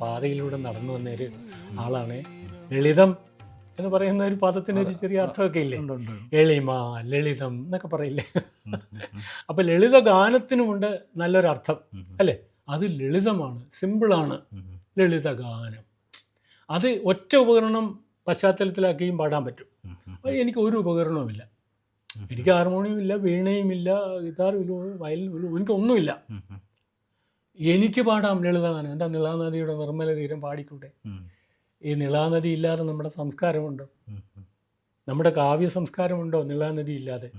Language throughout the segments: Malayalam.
പാതയിലൂടെ നടന്നു വന്ന ഒരു ആളാണ് ലളിതം എന്ന് പറയുന്ന ഒരു പദത്തിന് ഒരു ചെറിയ അർത്ഥമൊക്കെ ഇല്ലേ? എളിമ ലളിതം എന്നൊക്കെ പറയില്ലേ? അപ്പം ലളിത ഗാനത്തിനുമുണ്ട് നല്ലൊരർത്ഥം അല്ലേ? അത് ലളിതമാണ് സിമ്പിളാണ്. ലളിത ഗാനം. അത് ഒറ്റ ഉപകരണം പശ്ചാത്തലത്തിലാക്കിയും പാടാൻ പറ്റും. എനിക്ക് ഒരു ഉപകരണവുമില്ല. എനിക്ക് ഹാർമോണിയം ഇല്ല വീണയും ഇല്ല ഗിത്താറും ഇല്ല വയലിനും ഇല്ല എനിക്കൊന്നുമില്ല എനിക്ക് പാടാം ലളിതഗാനം എന്റെ നിളാനദിയുടെ നിർമ്മല തീരം പാടിക്കൂടെ? ഈ നിളാനദി ഇല്ലാതെ നമ്മുടെ സംസ്കാരമുണ്ടോ? നമ്മുടെ കാവ്യ സംസ്കാരമുണ്ടോ നിളാനദി ഇല്ലാതെ?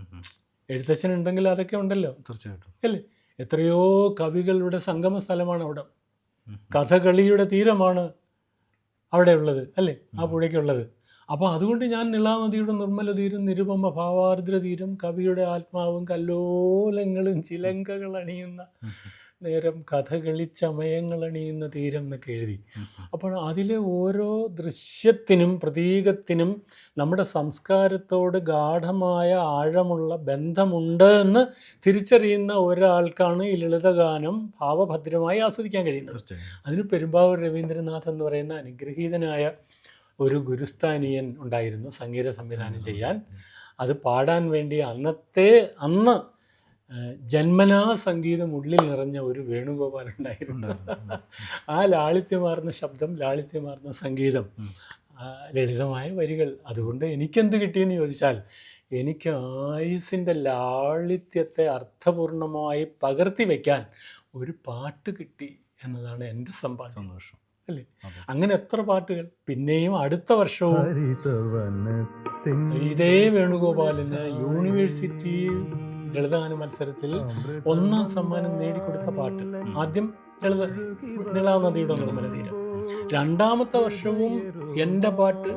എഴുത്തച്ഛൻ ഉണ്ടെങ്കിൽ അതൊക്കെ ഉണ്ടല്ലോ. തീർച്ചയായിട്ടും. അല്ലേ? എത്രയോ കവികളുടെ സംഗമ സ്ഥലമാണ് അവിടെ. കഥകളിയുടെ തീരമാണ് അവിടെ ഉള്ളത് അല്ലേ? ആ പുഴയ്ക്കുള്ളത് അപ്പോൾ അതുകൊണ്ട് ഞാൻ നിളാനദിയുടെ നിർമ്മല തീരം നിരുപമ ഭാവാർദ്ര തീരം കവിയുടെ ആത്മാവും കല്ലോലങ്ങളും ചിലങ്കകൾ അണിയുന്ന നേരം കഥകളി അണിയുന്ന തീരം എന്നൊക്കെ എഴുതി. അപ്പോൾ അതിലെ ഓരോ ദൃശ്യത്തിനും പ്രതീകത്തിനും നമ്മുടെ സംസ്കാരത്തോട് ഗാഠമായ ആഴമുള്ള ബന്ധമുണ്ട് എന്ന് തിരിച്ചറിയുന്ന ഒരാൾക്കാണ് ഈ ലളിതഗാനം ഭാവഭദ്രമായി ആസ്വദിക്കാൻ കഴിയുന്നത്. അതിന് പെരുമ്പാവൂർ രവീന്ദ്രനാഥ് എന്ന് പറയുന്ന അനുഗ്രഹീതനായ ഒരു ഗുരുസ്ഥാനീയൻ ഉണ്ടായിരുന്നു സംഗീത സംവിധാനം ചെയ്യാൻ. അത് പാടാൻ വേണ്ടി അന്നത്തെ അന്ന് ജന്മനാ സംഗീതം ഉള്ളിൽ നിറഞ്ഞ ഒരു വേണുഗോപാൽ ഉണ്ടായിരുന്നു. ആ ലാളിത്യമാർന്ന ശബ്ദം ലാളിത്യമാർന്ന സംഗീതം ലളിതമായ വരികൾ. അതുകൊണ്ട് എനിക്കെന്ത് കിട്ടിയെന്ന് ചോദിച്ചാൽ എനിക്ക് ആയുസിന്റെ ലാളിത്യത്തെ അർത്ഥപൂർണമായി പകർത്തി വയ്ക്കാൻ ഒരു പാട്ട് കിട്ടി എന്നതാണ് എന്റെ സമ്പാദ്യം. സന്തോഷം. അല്ലേ? അങ്ങനെ എത്ര പാട്ടുകൾ? പിന്നെയും അടുത്ത വർഷവും ഇതേ വേണുഗോപാലിന് യൂണിവേഴ്സിറ്റി ലളിതഗാന മത്സരത്തിൽ ഒന്നാം സമ്മാനം നേടിക്കൊടുത്ത പാട്ട്. ആദ്യം ലളിത ലളിതാനദിയുടെ നിർമ്മല തീരം. രണ്ടാമത്തെ വർഷവും എന്റെ പാട്ട്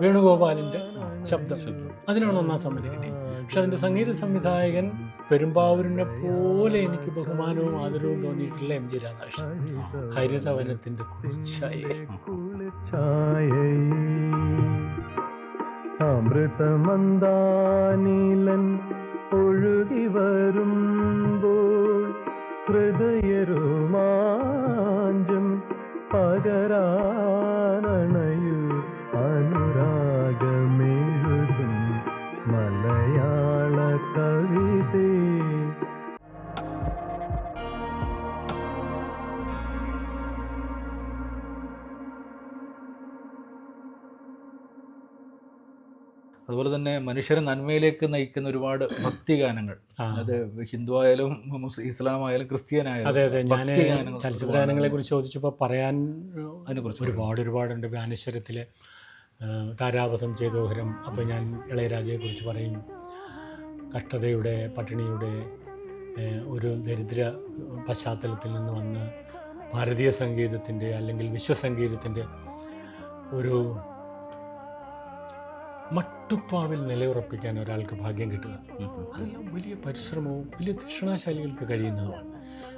വേണുഗോപാലിന്റെ ശബ്ദം. അതിനാണ് ഒന്നാം സമ്മാനം കിട്ടിയത്. പക്ഷെ അതിന്റെ സംഗീത സംവിധായകൻ പെരുമ്പാവൂരിനെ പോലെ എനിക്ക് ബഹുമാനവും ആദരവും തോന്നിയിട്ടുള്ള എം ജി രാധാകൃഷ്ണൻ. ഹരിതവനത്തിന്റെ കുളിർച്ചായ അമൃതമന്ദാനീലൻ ഒഴുകി വരുമ്പോൾ ഹൃദയരുമാഞ്ചും പകരാനണയു അതുപോലെ തന്നെ മനുഷ്യരെ നന്മയിലേക്ക് നയിക്കുന്ന ഒരുപാട് ഭക്തി ഗാനങ്ങൾ. അത് ഹിന്ദു ആയാലും ഇസ്ലാം ആയാലും ഞാൻ ഭക്തിഗാനങ്ങൾ ചലച്ചിത്ര ഗാനങ്ങളെ കുറിച്ച് ചോദിച്ചപ്പോൾ പറയാൻ അതിനെക്കുറിച്ച് ഒരുപാട് ഒരുപാടുണ്ട്. ബാനശ്വരത്തിലെ താരാപഥം ചെയ്തോഹരം അപ്പോൾ ഞാൻ ഇളയരാജയെ കുറിച്ച് പറയും. കഷ്ടതയുടെ പട്ടിണിയുടെ ഒരു ദരിദ്ര പശ്ചാത്തലത്തിൽ നിന്ന് വന്ന് ഭാരതീയ സംഗീതത്തിന്റെ അല്ലെങ്കിൽ വിശ്വസംഗീതത്തിന്റെ ഒരു മട്ടുപ്പാവിൽ നിലയുറപ്പിക്കാൻ ഒരാൾക്ക് ഭാഗ്യം കിട്ടുക. അതെല്ലാം വലിയ പരിശ്രമവും വലിയ ദക്ഷിണാശാലികൾക്ക് കഴിയുന്നതുമാണ്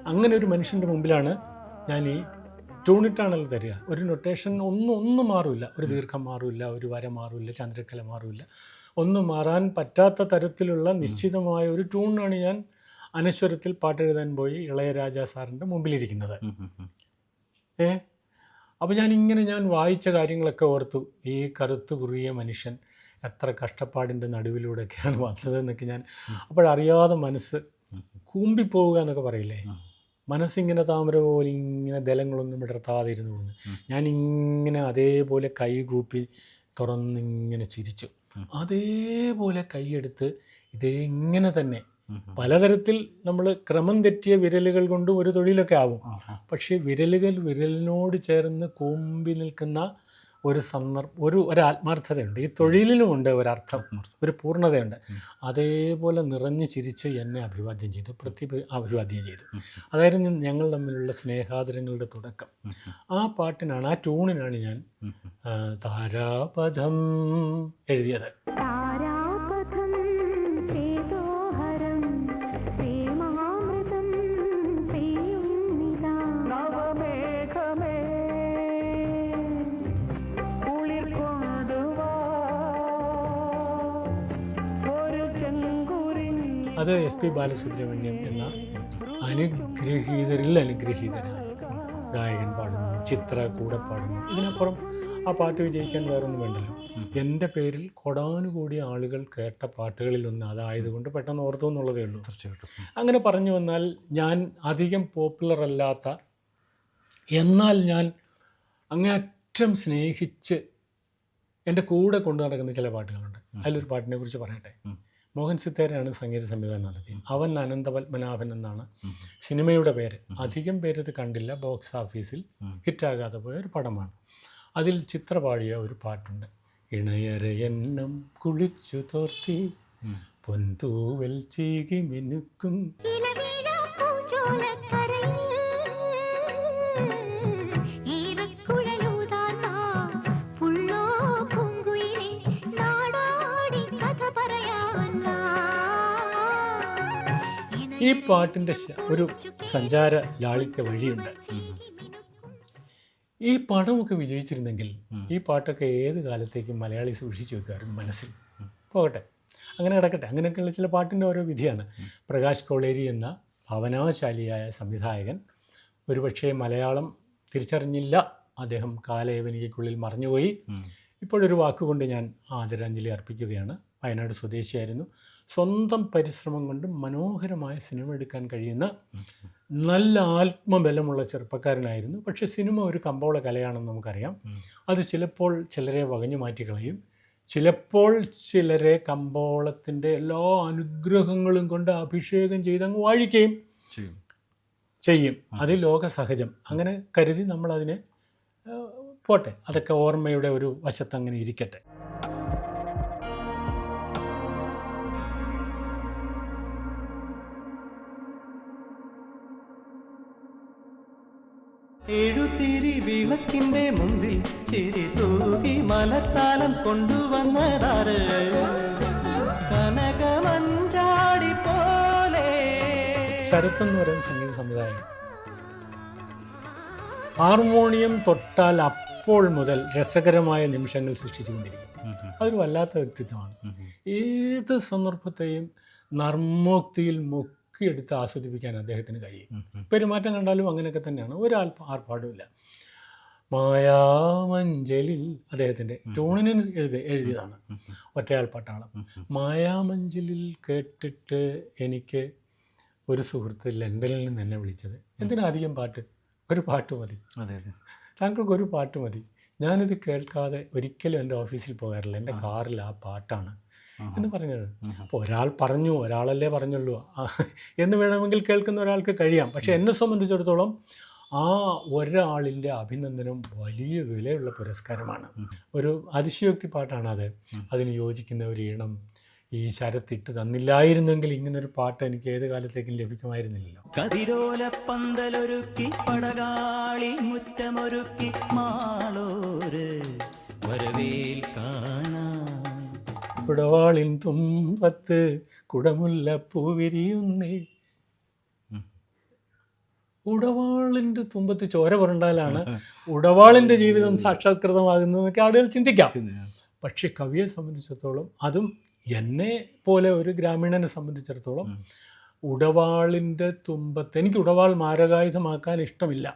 അങ്ങനെ ഒരു മനുഷ്യന്റെ മുമ്പിലാണ് ഞാൻ ഈ ടൂണിട്ടാണൽ തരിക. ഒരു നൊട്ടേഷൻ ഒന്നും ഒന്നും മാറില്ല. ഒരു ദീർഘം മാറില്ല ഒരു വര മാറില്ല ചന്ദ്രക്കല മാറില്ല. ഒന്നും മാറാൻ പറ്റാത്ത തരത്തിലുള്ള നിശ്ചിതമായ ഒരു ട്യൂണാണ് ഞാൻ അനശ്വരത്തിൽ പാട്ടെഴുതാൻ പോയി ഇളയരാജ സാറിന്റെ മുമ്പിലിരിക്കുന്നത്. ഏ? അപ്പോൾ ഞാൻ ഇങ്ങനെ ഞാൻ വായിച്ച കാര്യങ്ങളൊക്കെ ഓർത്തു. ഈ കറുത്തു കുറിയ മനുഷ്യൻ എത്ര കഷ്ടപ്പാടിന്റെ നടുവിലൂടെയൊക്കെയാണ് വന്നതെന്നൊക്കെ ഞാൻ അപ്പോഴറിയാതെ മനസ്സ് കൂമ്പിപ്പോവുക എന്നൊക്കെ പറയില്ലേ? മനസ്സിങ്ങനെ താമര പോലെ ഇങ്ങനെ ദലങ്ങളൊന്നും വിടർത്താതെ ഇരുന്ന് പോകുന്നു. ഞാനിങ്ങനെ അതേപോലെ കൈകൂപ്പി തുറന്നിങ്ങനെ ചിരിച്ചു. അതേപോലെ കൈയെടുത്ത് ഇതേ ഇങ്ങനെ തന്നെ പലതരത്തിൽ നമ്മൾ ക്രമം തെറ്റിയ വിരലുകൾ കൊണ്ട് ഒരു തൊഴിലൊക്കെ ആവും. പക്ഷേ വിരലുകൾ വിരലിനോട് ചേർന്ന് കൂമ്പി നിൽക്കുന്ന ഒരു സന്ദർഭം ഒരു ഒരു ആത്മാർത്ഥതയുണ്ട് ഈ തൊഴിലിനുമുണ്ട് ഒരർത്ഥം ഒരു പൂർണതയുണ്ട്. അതേപോലെ നിറഞ്ഞു ചിരിച്ച് എന്നെ അഭിവാദ്യം ചെയ്തു പ്രതി അഭിവാദ്യം ചെയ്തു. അതായിരുന്നു ഞങ്ങൾ തമ്മിലുള്ള സ്നേഹാദരങ്ങളുടെ തുടക്കം. ആ പാട്ടിനാണ് ആ ട്യൂണിനാണ് ഞാൻ താരാപഥം എഴുതിയത്. താരാപഥം അത് എസ് പി ബാലസുബ്രഹ്മണ്യം എന്ന അനുഗ്രഹീതരിൽ അനുഗ്രഹീതനാണ് ഗായകൻ പാടുന്നു ചിത്ര കൂടെ പാടുന്നു. ഇതിനപ്പുറം ആ പാട്ട് വിജയിക്കാൻ വേറൊന്നും വേണ്ടല്ലോ. എന്റെ പേരിൽ കൊടാനുകൂടി ആളുകൾ കേട്ട പാട്ടുകളിലൊന്ന് അതായതുകൊണ്ട് പെട്ടെന്ന് ഓർത്തു എന്നുള്ളതേ ഉള്ളൂ. തീർച്ചയായിട്ടും. അങ്ങനെ പറഞ്ഞു വന്നാൽ ഞാൻ അധികം പോപ്പുലർ അല്ലാത്ത എന്നാൽ ഞാൻ അങ്ങേയറ്റം സ്നേഹിച്ച് എന്റെ കൂടെ കൊണ്ടു നടക്കുന്ന ചില പാട്ടുകളുണ്ട്. അതിലൊരു പാട്ടിനെ കുറിച്ച് പറയട്ടെ. മോഹൻ സിത്തേരയാണ് സംഗീത സംവിധാനം നടത്തിയത്. അവൻ അനന്തപത്മനാഭൻ എന്നാണ്. സിനിമയുടെ പേര്. അധികം പേര് ഇത് കണ്ടില്ല. ബോക്സ് ഓഫീസിൽ. ഹിറ്റാകാതെ പോയ ഒരു പടമാണ്. അതിൽ ചിത്രപാടിയ ഒരു പാട്ടുണ്ട്. ഇണയരയെണ്ണം കുളിച്ചു തോർത്തി. പൊന്തൂവൽ ചീകി മിനുക്കും. ഈ പാട്ടിന്റെ ഒരു സഞ്ചാര ലാളിത്യ വഴിയുണ്ട്. ഈ പടമൊക്കെ വിജയിച്ചിരുന്നെങ്കിൽ ഈ പാട്ടൊക്കെ ഏത് കാലത്തേക്കും മലയാളി സൂക്ഷിച്ചു വെക്കാറുണ്ട് മനസ്സിൽ. പോകട്ടെ. അങ്ങനെ കിടക്കട്ടെ അങ്ങനെയൊക്കെയുള്ള ചില പാട്ടിന്റെ ഓരോ വിധിയാണ്. പ്രകാശ് കോളേരി എന്ന ഭാവനാശാലിയായ സംവിധായകൻ ഒരുപക്ഷെ മലയാളം തിരിച്ചറിഞ്ഞില്ല. അദ്ദേഹം കാലയവനികയ്ക്കുള്ളിൽ മറഞ്ഞുപോയി. ഇപ്പോഴൊരു വാക്കുകൊണ്ട് ഞാൻ ആദരാഞ്ജലി അർപ്പിക്കുകയാണ്. വയനാട് സ്വദേശിയായിരുന്നു. സ്വന്തം പരിശ്രമം കൊണ്ട് മനോഹരമായ സിനിമ എടുക്കാൻ കഴിയുന്ന നല്ല ആത്മബലമുള്ള ചെറുപ്പക്കാരനായിരുന്നു. പക്ഷേ സിനിമ ഒരു കമ്പോള കലയാണെന്ന് നമുക്കറിയാം. അത് ചിലപ്പോൾ ചിലരെ വകഞ്ഞു മാറ്റിക്കളയും. ചിലപ്പോൾ ചിലരെ കമ്പോളത്തിന്റെ എല്ലാ അനുഗ്രഹങ്ങളും കൊണ്ട് അഭിഷേകം ചെയ്ത് അങ്ങ് വാഴിക്കുകയും ചെയ്യും. അത് ലോക സഹജം. അങ്ങനെ കരുതി നമ്മളതിനെ പോട്ടെ. അതൊക്കെ ഓർമ്മയുടെ ഒരു വശത്ത് അങ്ങനെ ഇരിക്കട്ടെ. എഴുത്തിരി വിളക്കിന്റെ മുമ്പിൽ ചിരി തൂകി മലത്താലം കൊണ്ടുവന്നതാറ് കനകമഞ്ചാടി പോലെ ശരത് എന്ന് പറയുന്ന സംഗീത സംവിധായകൻ. ഹാർമോണിയം തൊട്ടാൽ അപ്പോൾ മുതൽ രസകരമായ നിമിഷങ്ങൾ സൃഷ്ടിച്ചുകൊണ്ടിരിക്കും. അതൊരു വല്ലാത്ത വ്യക്തിത്വമാണ്. ഏത് സന്ദർഭത്തെയും നർമ്മോക്തിയിൽ മുക്കിയെടുത്ത് ആസ്വദിപ്പിക്കാൻ അദ്ദേഹത്തിന് കഴിയും. പെരുമാറ്റം കണ്ടാലും അങ്ങനെയൊക്കെ തന്നെയാണ്. ഒരാൾ ആർപ്പാടുമില്ല. മായാമഞ്ചലിൽ അദ്ദേഹത്തിന്റെ ട്യൂണിന് എഴുതി എഴുതിയതാണ്. ഒറ്റയാൾ പാട്ടാണ് മായാമഞ്ചലിൽ കേട്ടിട്ട് എനിക്ക് ഒരു സുഹൃത്ത് ലണ്ടനിൽ നിന്ന് എന്നെ വിളിച്ചത്. എന്തിനധികം പാട്ട്? ഒരു പാട്ട് മതി. അതെ അതെ. താങ്കൾക്ക് ഒരു പാട്ട് മതി. ഞാനിത് കേൾക്കാതെ ഒരിക്കലും എന്റെ ഓഫീസിൽ പോകാറില്ല. എന്റെ കാറിൽ ആ പാട്ടാണ്. എന്ന് പറഞ്ഞത് അപ്പോൾ ഒരാൾ പറഞ്ഞു ഒരാളല്ലേ പറഞ്ഞുള്ളൂ. എന്ന് വേണമെങ്കിൽ കേൾക്കുന്ന ഒരാൾക്ക് കഴിയാം. പക്ഷേ എന്നെ സംബന്ധിച്ചിടത്തോളം ആ ഒരാളിന്റെ അഭിനന്ദനം വലിയ വിലയുള്ള പുരസ്കാരമാണ്. ഒരു അതിശയോക്തി പാട്ടാണ് അത് അതിന് യോജിക്കുന്ന ഒരു ഈണം ഈ ശരത്തിട്ട് തന്നില്ലായിരുന്നെങ്കിൽ ഇങ്ങനൊരു പാട്ട് എനിക്ക് ഏത് കാലത്തേക്കും ലഭിക്കുമായിരുന്നില്ലല്ലോ. കതിരോല പന്തലൊരുക്കി പടകാളി മുറ്റമൊരുക്കി മാളോര് വരവേൽക്കാനാ. കുടവാളിൻ തുമ്പത്ത് കുടമുല്ല പൂവിരിയുന്നേ. ഉടവാളിന്റെ തുമ്പത്ത് ചോര പുരണ്ടാലാണ് ഉടവാളിന്റെ ജീവിതം സാക്ഷാത്കൃതമാകുന്നതെന്നൊക്കെ ആളുകൾ ചിന്തിക്കാം. പക്ഷേ കവിയെ സംബന്ധിച്ചിടത്തോളം അതും എന്നെ പോലെ ഒരു ഗ്രാമീണനെ സംബന്ധിച്ചിടത്തോളം ഉടവാളിന്റെ തുമ്പത്ത് എനിക്ക് ഉടവാൾ മാരകായുധമാക്കാൻ ഇഷ്ടമില്ല.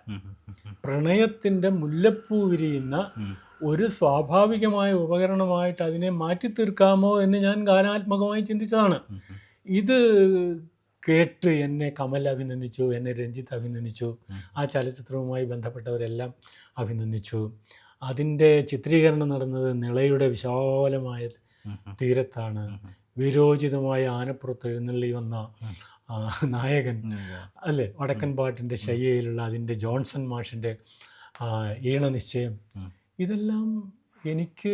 പ്രണയത്തിന്റെ മുല്ലപ്പൂ വിരിയുന്ന ഒരു സ്വാഭാവികമായ ഉപകരണമായിട്ട് അതിനെ മാറ്റി തീർക്കാമോ എന്ന് ഞാൻ ഗാനാത്മകമായി ചിന്തിച്ചതാണ്. ഇത് കേട്ട് എന്നെ കമൽ അഭിനന്ദിച്ചു എന്നെ രഞ്ജിത്ത് അഭിനന്ദിച്ചു ആ ചലച്ചിത്രവുമായി ബന്ധപ്പെട്ടവരെല്ലാം അഭിനന്ദിച്ചു. അതിന്റെ ചിത്രീകരണം നടന്നത് നിളയുടെ വിശാലമായ തീരത്താണ്. വിരോചിതമായ ആനപ്പുറത്ത് എഴുന്നള്ളി വന്ന നായകൻ അല്ലേ? വടക്കൻ പാട്ടിന്റെ ശയ്യയിലുള്ള അതിന്റെ ജോൺസൺ മാഷിന്റെ ഈണനിശ്ചയം. ഇതെല്ലാം എനിക്ക്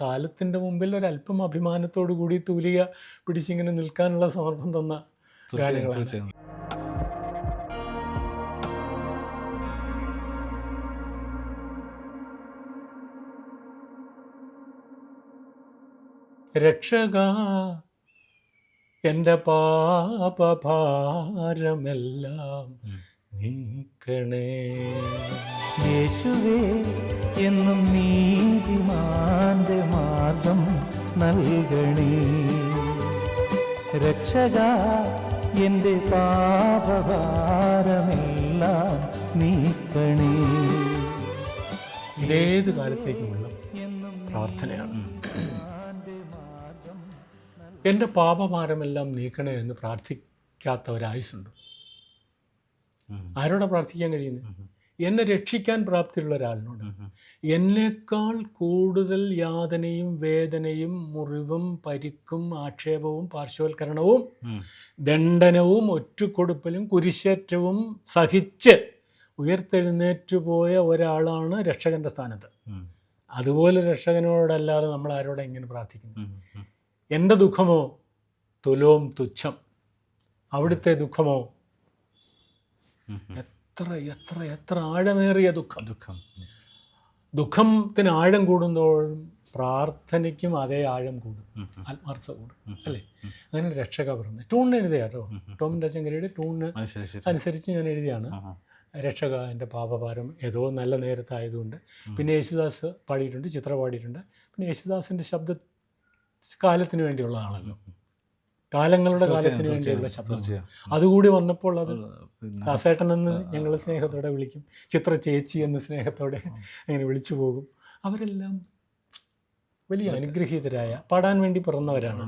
കാലത്തിന്റെ മുമ്പിൽ ഒരല്പം അഭിമാനത്തോടു കൂടി തൂലിക പിടിച്ചിങ്ങനെ നിൽക്കാനുള്ള സന്ദർഭം തന്ന കാര്യങ്ങളാണ്. രക്ഷക എന്റെ പാപഭാരമെല്ലാം നീക്കണേ. യേശുവേ എന്നും നീതിമാന്റെ മാർഗം നൽകണേ. രക്ഷക എന്റെ പാപഭാരമെല്ലാം നീക്കണേ. ഏത് കാലത്തേക്കുമുള്ള പ്രാർത്ഥനയാണ്. എന്റെ പാപഭാരമെല്ലാം നീക്കണേ എന്ന് പ്രാർത്ഥിക്കാത്ത ഒരായുസുണ്ട് ആരോടാ പ്രാർത്ഥിക്കാൻ കഴിയുന്നത് എന്നെ രക്ഷിക്കാൻ പ്രാപ്തിയുള്ള ഒരാളിനോട്. എന്നേക്കാൾ കൂടുതൽ യാതനയും വേദനയും മുറിവും പരിക്കും ആക്ഷേപവും പാർശ്വവൽക്കരണവും ദണ്ഡനവും ഒറ്റക്കൊടുപ്പലും കുരിശേറ്റവും സഹിച്ച് ഉയർത്തെഴുന്നേറ്റു പോയ ഒരാളാണ് രക്ഷകന്റെ സ്ഥാനത്ത്. അതുപോലെ രക്ഷകനോടല്ലാതെ നമ്മൾ ആരോടെ ഇങ്ങനെ പ്രാർത്ഥിക്കുന്നു എന്റെ ദുഃഖമോ? തുലോം തുച്ഛം. അവിടുത്തെ ദുഃഖമോ? എത്ര എത്ര എത്ര ആഴമേറിയ ദുഃഖം. ദുഃഖം. ദുഃഖത്തിന് ആഴം കൂടുന്തോറും പ്രാർത്ഥനയ്ക്കും അതേ ആഴം കൂടും. ആത്മാർത്ഥത കൂടും അല്ലേ? അങ്ങനെ രക്ഷക പറഞ്ഞത് ടൂണിന് എഴുതിയ കേട്ടോ. ടോം ചങ്കരയുടെ ടൂണിന് അനുസരിച്ച് ഞാൻ എഴുതിയാണ്. രക്ഷക എന്റെ പാപഭാരം ഏതോ നല്ല നേരത്തായതുകൊണ്ട്. പിന്നെ യേശുദാസ് പാടിയിട്ടുണ്ട് ചിത്ര പാടിയിട്ടുണ്ട്. പിന്നെ യേശുദാസിന്റെ ശബ്ദ കാലത്തിന് വേണ്ടിയുള്ളതാണല്ലോ കാലങ്ങളുടെ കാലത്തിന് വേണ്ടിയുള്ള ശബ്ദം. അതുകൂടി വന്നപ്പോൾ അത് ദാസേട്ടൻ എന്ന് ഞങ്ങൾ സ്നേഹത്തോടെ വിളിക്കും. ചിത്ര ചേച്ചി എന്ന് സ്നേഹത്തോടെ അങ്ങനെ വിളിച്ചു പോകും. അവരെല്ലാം വലിയ അനുഗ്രഹീതരായ പാടാൻ വേണ്ടി പിറന്നവരാണ്.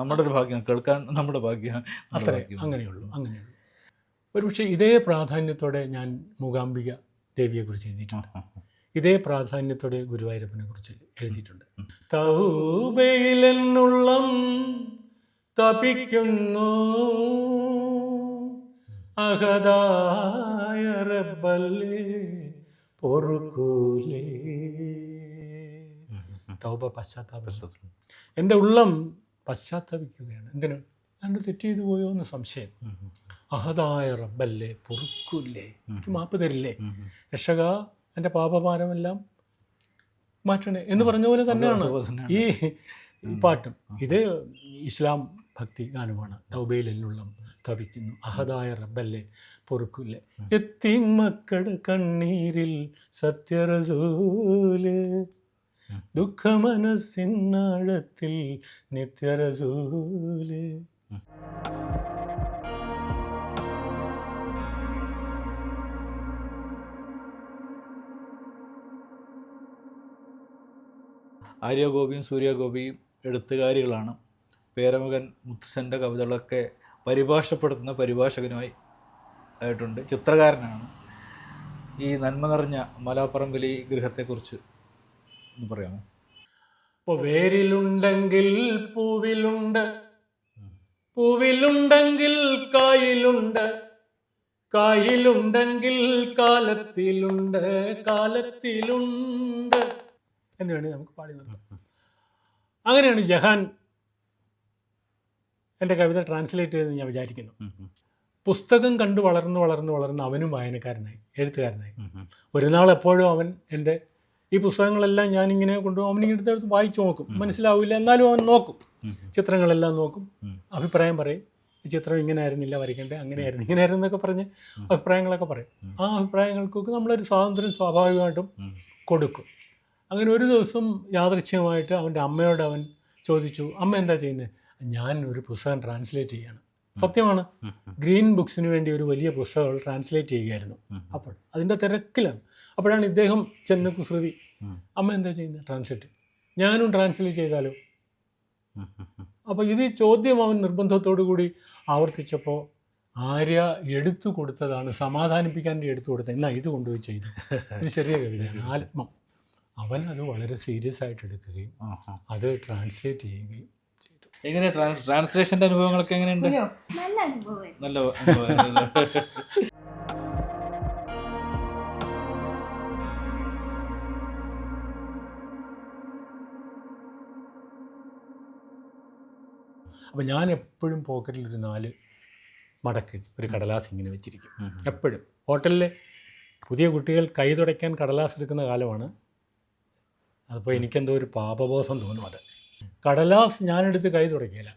നമ്മുടെ ഒരു ഭാഗ്യം കേൾക്കാൻ നമ്മുടെ ഭാഗ്യം അത്ര. അങ്ങനെയുള്ളൂ അങ്ങനെയുള്ളൂ. ഒരുപക്ഷെ ഇതേ പ്രാധാന്യത്തോടെ ഞാൻ മൂകാംബിക ദേവിയെക്കുറിച്ച് എഴുതിയിട്ടുണ്ട്. ഇതേ പ്രാധാന്യത്തോടെ ഗുരുവായൂരപ്പനെ കുറിച്ച് എഴുതിയിട്ടുണ്ട്. തൗബയിലെന്നുള്ളം തപിക്കുന്നു. അഹദായ റബ്ബല്ലേ പൊറുക്കൂലേ. തൗബ പശ്ചാത്താപം. എന്റെ ഉള്ളം പശ്ചാത്താപിക്കുകയാണ്. എന്തിനു? രണ്ട് തെറ്റ് ചെയ്തു പോയോ എന്ന് സംശയം. അഹദായ റബ്ബല്ലേ പൊറുക്കൂല്ലേ എനിക്ക് മാപ്പ് തരില്ലേ? രക്ഷക എന്റെ പാപഭാരമെല്ലാം മാറ്റണേ എന്ന് പറഞ്ഞ പോലെ തന്നെയാണ് ഈ പാട്ടും. ഇത് ഇസ്ലാം ഭക്തി ഗാനമാണ് തൗബയിലെല്ലുള്ളം തപിക്കുന്നു. അഹദായ റബ്ബല്ലേ പൊറുക്കില്ലേ. എത്തിമക്കട കണ്ണീരിൽ സത്യറസൂൽ. ദുഃഖമനസ്സിനാഴത്തിൽ നിത്യറസൂൽ. ആര്യഗോപിയും സൂര്യഗോപിയും എഴുത്തുകാരികളാണ്. പേരമകൻ മുത്തുസന്റെ കവിതകളൊക്കെ പരിഭാഷപ്പെടുത്തുന്ന പരിഭാഷകനുമായി ആയിട്ടുണ്ട്. ചിത്രകാരനാണ്. ഈ നന്മ നിറഞ്ഞ മലാപ്പറമ്പിലി ഗൃഹത്തെക്കുറിച്ച് ഒന്ന് പറയാമോ? ഇപ്പോൾ വേരിലുണ്ടെങ്കിൽ പൂവിലുണ്ട്. പൂവിലുണ്ടെങ്കിൽ കായിലുണ്ട്. കായിലുണ്ടെങ്കിൽ കാലത്തിലുണ്ട്. കാലത്തിലുണ്ട്. എന്ന് വേണ്ടി നമുക്ക് പാടി നിർത്താം. അങ്ങനെയാണ് ജഹാൻ എന്റെ കവിത ട്രാൻസ്ലേറ്റ് ചെയ്തെന്ന് ഞാൻ വിചാരിക്കുന്നു. പുസ്തകം കണ്ട് വളർന്ന് വളർന്ന് വളർന്ന് അവനും വായനക്കാരനായി എഴുത്തുകാരനായി. ഒരു നാൾ എപ്പോഴും അവൻ എന്റെ ഈ പുസ്തകങ്ങളെല്ലാം ഞാനിങ്ങനെ കൊണ്ടുപോകും അവനിങ്ങനെ എടുത്തെടുത്ത് വായിച്ചു നോക്കും. മനസ്സിലാവില്ല എന്നാലും അവൻ നോക്കും. ചിത്രങ്ങളെല്ലാം നോക്കും. അഭിപ്രായം പറയും. ഈ ചിത്രം ഇങ്ങനെ ആയിരുന്നില്ല വരയ്ക്കേണ്ടത് ഇങ്ങനെ ആയിരുന്നു എന്നൊക്കെ പറഞ്ഞ് അഭിപ്രായങ്ങളൊക്കെ പറയും. ആ അഭിപ്രായങ്ങൾക്കൊക്കെ നമ്മളൊരു സ്വാതന്ത്ര്യം സ്വാഭാവികമായിട്ടും കൊടുക്കും. അങ്ങനെ ഒരു ദിവസം യാദൃച്ഛികമായിട്ട് അവന്റെ അമ്മയോട് അവൻ ചോദിച്ചു അമ്മ എന്താ ചെയ്യുന്നത് ഞാൻ ഒരു പുസ്തകം ട്രാൻസ്ലേറ്റ് ചെയ്യാണ്. സത്യമാണ്. ഗ്രീൻ ബുക്സിന് വേണ്ടി ഒരു വലിയ പുസ്തകം ട്രാൻസ്ലേറ്റ് ചെയ്യുകയായിരുന്നു അപ്പോൾ. അതിന്റെ തിരക്കിലാണ്. അപ്പോഴാണ് ഇദ്ദേഹം ചെന്ന് കുസൃതി അമ്മ എന്താ ചെയ്യുന്നത് ട്രാൻസ്ലേറ്റ് ഞാനും ട്രാൻസ്ലേറ്റ് ചെയ്താലോ? അപ്പോൾ ഇത് ചോദ്യം അവൻ നിർബന്ധത്തോടു കൂടി ആവർത്തിച്ചപ്പോൾ ആര്യ എടുത്തു കൊടുത്തതാണ് സമാധാനിപ്പിക്കാൻ എടുത്തു കൊടുത്തത്. എന്നാ ഇത് കൊണ്ടുപോയി ചെയ്തു? ഇത് ചെറിയ കവിതയാണ് ആത്മം. അവൻ അത് വളരെ സീരിയസ് ആയിട്ട് എടുക്കുകയും അത് ട്രാൻസ്ലേറ്റ് ചെയ്യുകയും എങ്ങനെ ട്രാൻസ്ലേഷന്റെ അനുഭവങ്ങളൊക്കെ എങ്ങനെയുണ്ട്? നല്ല അനുഭവമായിരുന്നു നല്ല അനുഭവം. അപ്പോൾ ഞാൻ എപ്പോഴും പോക്കറ്റിൽ ഒരു നാല് മടക്ക് ഒരു കടലാസ് ഇങ്ങനെ വെച്ചിരിക്കും. എപ്പോഴും. ഹോട്ടലിലെ പുതിയ കുട്ടികൾ കൈ തുടയ്ക്കാൻ കടലാസ് എടുക്കുന്ന കാലമാണ്. അതിപ്പോൾ എനിക്കെന്തോ ഒരു പാപബോധം തോന്നും അത്. കടലാസ് ഞാനെടുത്ത് കൈ തുടങ്ങിയില്ല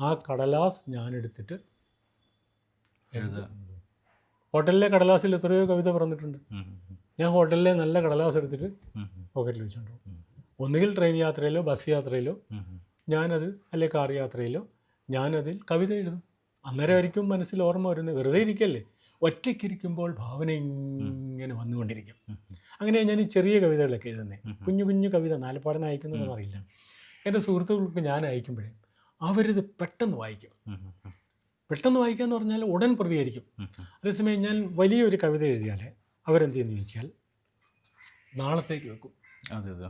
ആ കടലാസ് ഞാനെടുത്തിട്ട് എഴുതുക. ഹോട്ടലിലെ കടലാസിൽ എത്രയോ കവിത പറഞ്ഞിട്ടുണ്ട്. ഞാൻ ഹോട്ടലിലെ നല്ല കടലാസ് എടുത്തിട്ട് പോക്കറ്റിൽ വെച്ചുകൊണ്ട് പോകും. ഒന്നുകിൽ ട്രെയിൻ യാത്രയിലോ ബസ് യാത്രയിലോ. ഞാനത് അല്ലെ കാർ യാത്രയിലോ ഞാനതിൽ കവിത എഴുതും. അന്നേരമായിരിക്കും മനസ്സിൽ ഓർമ്മ വരുന്നത്. വെറുതെ ഇരിക്കല്ലേ? ഒറ്റയ്ക്കിരിക്കുമ്പോൾ ഭാവന ഇങ്ങനെ വന്നുകൊണ്ടിരിക്കും. അങ്ങനെ ഞാൻ ഈ ചെറിയ കവിതകളൊക്കെ എഴുതുന്നത് കുഞ്ഞു കുഞ്ഞു കവിത. നാലപ്പാടൻ അയക്കുന്നതെന്ന് അറിയില്ല. എന്റെ സുഹൃത്തുക്കൾക്ക് ഞാൻ അയക്കുമ്പോഴേ അവരിത് പെട്ടെന്ന് വായിക്കും. പെട്ടെന്ന് വായിക്കുക എന്ന് പറഞ്ഞാൽ ഉടൻ പ്രതികരിക്കും. അതേസമയം ഞാൻ വലിയൊരു കവിത എഴുതിയാൽ അവരെന്ത് ചെയ്യുന്നു ചോദിച്ചാൽ നാളത്തേക്ക് വെക്കും. അതെ അതെ.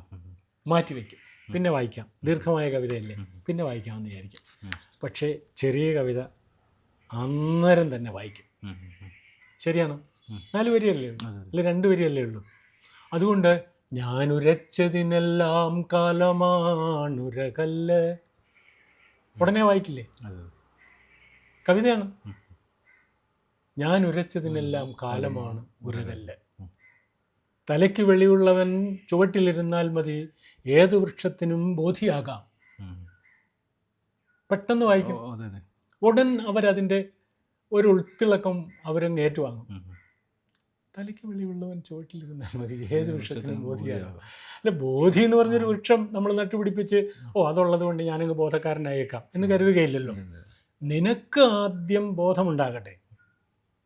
മാറ്റി വയ്ക്കും പിന്നെ വായിക്കാം. ദീർഘമായ കവിതയല്ലേ? പിന്നെ വായിക്കാമെന്ന് വിചാരിക്കും. പക്ഷേ ചെറിയ കവിത അന്നേരം തന്നെ വായിക്കും. ശരിയാണോ? നാല് വരിയല്ലേ ഉള്ളൂ? അല്ല രണ്ട് വരിയല്ലേ ഉള്ളൂ? അതുകൊണ്ട് ഞാൻ ഉരച്ചതിനെല്ലാം കാലമാണുരകല്ല്. ഉടനെ വായിക്കില്ലേ? കവിതയാണ്. ഞാൻ ഉരച്ചതിനെല്ലാം കാലമാണ് ഉരകല്ല്. തലയ്ക്ക് വെളിയുള്ളവൻ ചുവട്ടിലിരുന്നാൽ മതി. ഏത് വൃക്ഷത്തിനും ബോധിയാകാം. പെട്ടെന്ന് വായിക്കും. ഉടൻ അവരതിന്റെ ഒരു ഉൾത്തിളക്കം അവരങ്ങ് ഏറ്റുവാങ്ങും. തലയ്ക്ക് വെളിവുള്ളവൻ ചുവട്ടിലിരുന്നാൽ മതി. ഏത് വൃക്ഷത്തിനും ബോധിയാകും അല്ല ബോധി എന്ന് പറഞ്ഞൊരു വൃക്ഷം നമ്മൾ നട്ടുപിടിപ്പിച്ച് ഓ അതുള്ളത് കൊണ്ട് ഞാനങ്ങ് ബോധക്കാരനായേക്കാം എന്ന് കരുതുകയില്ലല്ലോ. നിനക്ക് ആദ്യം ബോധമുണ്ടാകട്ടെ.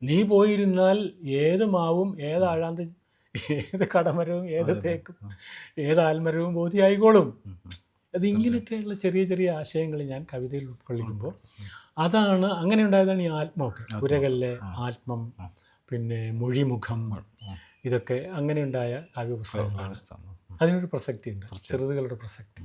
നീ പോയിരുന്നാൽ ഏത് മാവും ഏത് ആഴാന്ത ഏത് കടമരവും ഏത് തേക്കും ഏത് ആൽമരവും ബോധിയായിക്കോളും. അത് ഇങ്ങനെയൊക്കെയുള്ള ചെറിയ ചെറിയ ആശയങ്ങൾ ഞാൻ കവിതയിൽ ഉൾക്കൊള്ളിക്കുമ്പോൾ അതാണ് അങ്ങനെ ഉണ്ടായതാണ് ഈ ആത്മമൊക്കെ. കുരകല്ല് ആത്മം പിന്നെ മൊഴിമുഖം ഇതൊക്കെ അങ്ങനെയുണ്ടായ കാവ്യ കാവ്യപുസ്തകങ്ങളാണ് അതിനൊരു പ്രസക്തി ഉണ്ട് ചെറുതുകളുടെ പ്രസക്തി.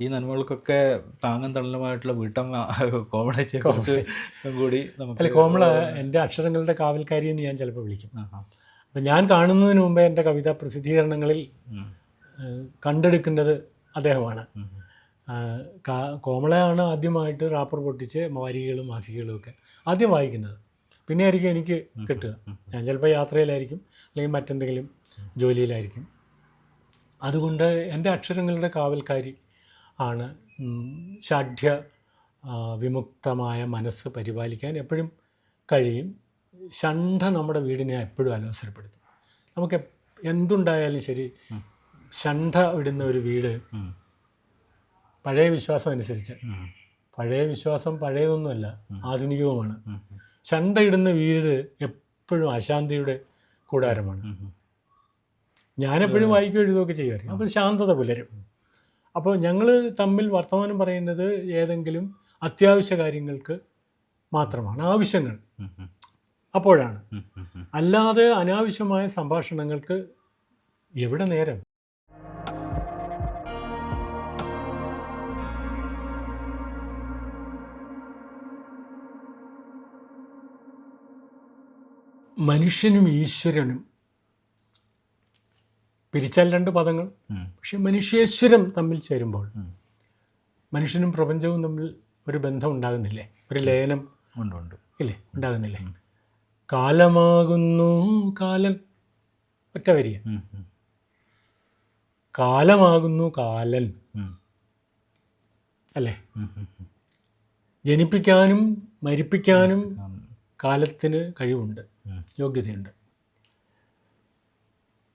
ഈ നന്മകൾക്കൊക്കെ താങ്ങും തള്ളലുമായിട്ടുള്ള വീട്ടമ്മ കോമളയെ കുറച്ച് കൂടി അല്ല നമുക്ക് കോമള എന്റെ അക്ഷരങ്ങളുടെ കാവൽക്കാരി എന്ന് ഞാൻ ചിലപ്പോൾ വിളിക്കും. അപ്പം ഞാൻ കാണുന്നതിന് മുമ്പേ എന്റെ കവിതാ പ്രസിദ്ധീകരണങ്ങളിൽ കണ്ടെടുക്കുന്നത് അദ്ദേഹമാണ്. കോമളയാണ് ആദ്യമായിട്ട് റാപ്പർ പൊട്ടിച്ച് വാരികകളും മാസികകളും ഒക്കെ ആദ്യം വായിക്കുന്നത്. പിന്നെ ആയിരിക്കും എനിക്ക് കിട്ടുക. ഞാൻ ചിലപ്പോൾ യാത്രയിലായിരിക്കും അല്ലെങ്കിൽ മറ്റെന്തെങ്കിലും ജോലിയിലായിരിക്കും. അതുകൊണ്ട് എന്റെ അക്ഷരങ്ങളുടെ കാവൽക്കാരി ആണ് ഷാഠ്യ വിമുക്തമായ മനസ്സ് പരിപാലിക്കാൻ എപ്പോഴും കഴിയും. ഷണ്ഠ നമ്മുടെ വീടിനെ എപ്പോഴും അലോസരപ്പെടുത്തും. നമുക്ക് എന്തുണ്ടായാലും ശരി ഷണ്ഠ ഇടുന്ന ഒരു വീട് പഴയ വിശ്വാസം അനുസരിച്ച്. പഴയ വിശ്വാസം പഴയതൊന്നുമല്ല ആധുനികവുമാണ്. ഷണ്ഠ ഷണ്ട ഇടുന്ന വീട് എപ്പോഴും അശാന്തിയുടെ കൂടാരമാണ്. ഞാനെപ്പോഴും വായിക്കുകയോ എഴുതുകയൊക്കെ ചെയ്യുമായിരിക്കും. അപ്പോൾ ശാന്തത പുലരും. അപ്പോൾ ഞങ്ങൾ തമ്മിൽ വർത്തമാനം പറയുന്നത് ഏതെങ്കിലും അത്യാവശ്യ കാര്യങ്ങൾക്ക് മാത്രമാണ് ആവശ്യങ്ങൾ. അപ്പോഴാണ്. അല്ലാതെ അനാവശ്യമായ സംഭാഷണങ്ങൾക്ക് എവിടെ നേരം? മനുഷ്യനും ഈശ്വരനും. പിരിച്ചാൽ രണ്ട് പദങ്ങൾ. പക്ഷെ മനുഷ്യേശ്വരം തമ്മിൽ ചേരുമ്പോൾ മനുഷ്യനും പ്രപഞ്ചവും തമ്മിൽ ഒരു ബന്ധം ഉണ്ടാകുന്നില്ലേ? ഒരു ലയനം ഉണ്ട് ഉണ്ട്. ഇല്ലേ? ഉണ്ടാകുന്നില്ലേ? കാലമാകുന്നു കാലൻ ഒറ്റ. ഉം. കാലമാകുന്നു കാലൻ. അല്ലേ. ജനിപ്പിക്കാനും മരിപ്പിക്കാനും കാലത്തിന് കഴിവുണ്ട്. യോഗ്യതയുണ്ട്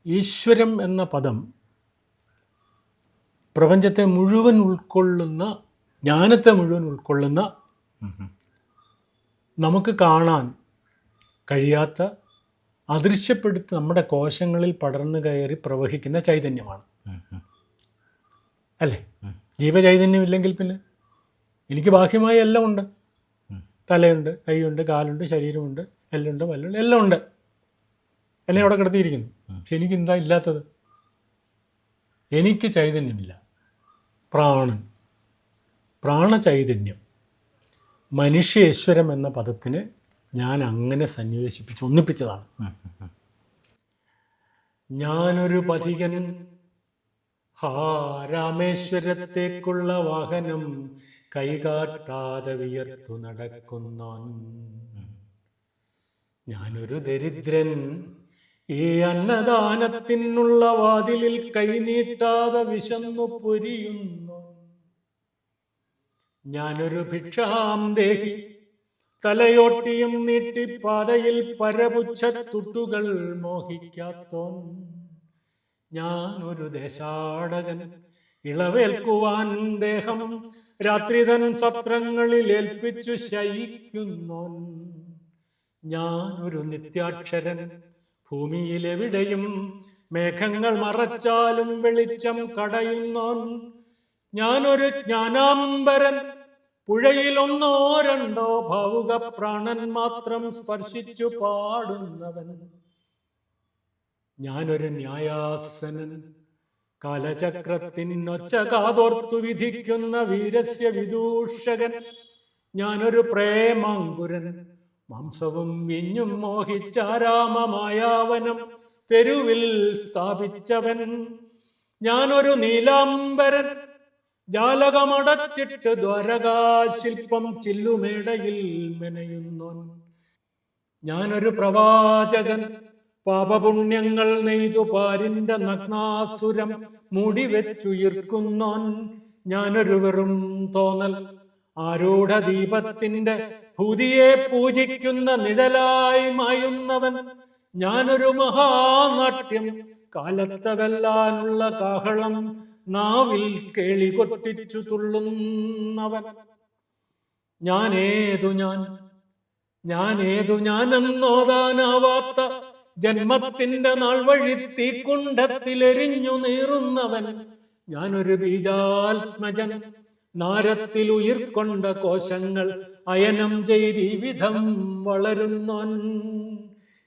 ഈശ്വരം എന്ന പദം പ്രപഞ്ചത്തെ മുഴുവൻ ഉൾക്കൊള്ളുന്ന ജ്ഞാനത്തെ മുഴുവൻ ഉൾക്കൊള്ളുന്ന. നമുക്ക് കാണാൻ കഴിയാത്ത അദൃശ്യപ്പെടുത്തി നമ്മുടെ കോശങ്ങളിൽ പടർന്നു കയറി പ്രവഹിക്കുന്ന ചൈതന്യമാണ്. അല്ലേ ജീവചൈതന്യം ഇല്ലെങ്കിൽ പിന്നെ എനിക്ക് ബാഹ്യമായി എല്ലാം ഉണ്ട് തലയുണ്ട് കൈയുണ്ട് കാലുണ്ട് ശരീരമുണ്ട് എല്ലുണ്ട് വല്ലുണ്ട് എല്ലാം ഉണ്ട്. എല്ലാം അവിടെ കിടത്തിയിരിക്കുന്നു. പക്ഷെ എനിക്ക് എന്താ ഇല്ലാത്തത്? എനിക്ക് ചൈതന്യമില്ല. പ്രാണൻ. പ്രാണചൈതന്യം. മനുഷ്യേശ്വരം എന്ന പദത്തിന് ഞാൻ അങ്ങനെ സന്നിവേശിപ്പിച്ച് ഒന്നിപ്പിച്ചതാണ്. ഞാനൊരു പഥികൻ. ഹാ രാമേശ്വരത്തേക്കുള്ള വാഹനം കൈകാട്ടാതെ വിയർത്തു നടക്കുന്നോൻ ഞാനൊരു ദരിദ്രൻ. ഈ അന്നദാനത്തിനുള്ള വാതിലിൽ കൈനീട്ടാതെ വിശന്നു പൊരിയുന്നു. ഞാനൊരു ഭിക്ഷാം ദേഹി. തലയോട്ടിയും നീട്ടി പാതയിൽ പരപുച്ഛ തുട്ടുകൾ മോഹിക്കാത്തോൻ ഞാൻ ഒരു ദേശാടകൻ. ഇളവേൽക്കുവാൻ ദേഹം രാത്രിതൻ സത്രങ്ങളിൽ ഏൽപ്പിച്ചു ശയിക്കുന്നോൻ ഞാൻ ഒരു നിത്യാക്ഷരൻ. ഭൂമിയിലെവിടെയും മേഘങ്ങൾ മറച്ചാലും വെളിച്ചം കടയുന്നോൻ ഞാനൊരു ജ്ഞാനാംബരൻ. പുഴയിലൊന്നോ രണ്ടോ ഭൗക പ്രാണൻ മാത്രം സ്പർശിച്ചു പാടുന്നവൻ. ഞാനൊരു ന്യായാസനൻ. കാലചക്രത്തിനൊച്ച കാതോർത്തു വിധിക്കുന്ന വീരസ്യ വിദൂഷകൻ ഞാനൊരു പ്രേമാങ്കുരൻ. മാംസവും വിഞ്ഞും മോഹിച്ചാരാമമായാവനം തെരുവിൽ സ്ഥാപിച്ചവൻ. ഞാനൊരു നീലാംബരൻ ജാലകമടച്ചിട്ട് ദ്വാരകാശില്പം ചില്ലുമേടയിൽ മെനയുന്നു ഞാനൊരു പ്രവാചകൻ പാപപുണ്യങ്ങൾ നെയ്തു പാരിന്റെ നഗ്നാസുരം മുടിവെച്ചുയിർക്കുന്നോൻ. ഞാനൊരു വെറും തോന്നൽ ആരൂഢ ദീപത്തിന്റെ ഭൂതിയെ പൂജിക്കുന്ന നിഴലായി മായുന്നവൻ. ഞാനൊരു മഹാനാട്യം കാലത്തെ വെല്ലാനുള്ള കാഹളം നാവിൽ കേളി കൊട്ടിച്ചു തുള്ളുന്നവൻ. ഞാനേതു ഞാൻ ഞാനേതു ഞാനെന്നോതാനാവാത്ത ജന്മത്തിന്റെ നാൾ വഴി തീക്കുണ്ടത്തിലെരിഞ്ഞു നീറുന്നവൻ. ഞാനൊരു ബീജാത്മജൻ നാരത്തിൽ ഉയിർക്കൊണ്ട കോശങ്ങൾ അയനം ചെയ്ത് വിധം വളരുന്നോൻ.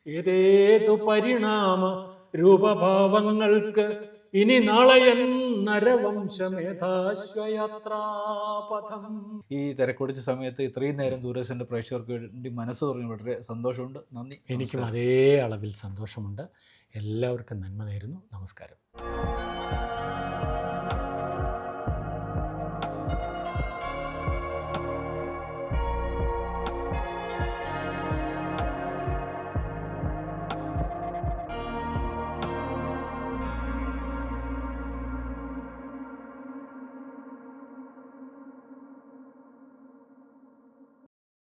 ഏതേതു പരിണാമ രൂപഭാവങ്ങൾക്ക് ഇനി നാളെയൻ നരവംശമേധാശ്വയാത്രാപഥം ഈ തിരക്കൊടിച്ച സമയത്ത് ഇത്രയും നേരം ദൂരദർശന്റെ പ്രേക്ഷകർക്ക് വേണ്ടി മനസ്സ് തുറന്ന് വളരെ സന്തോഷമുണ്ട്. നന്ദി. എനിക്കും അതേ അളവിൽ സന്തോഷമുണ്ട്. എല്ലാവർക്കും നന്മ നേരുന്നു. നമസ്കാരം.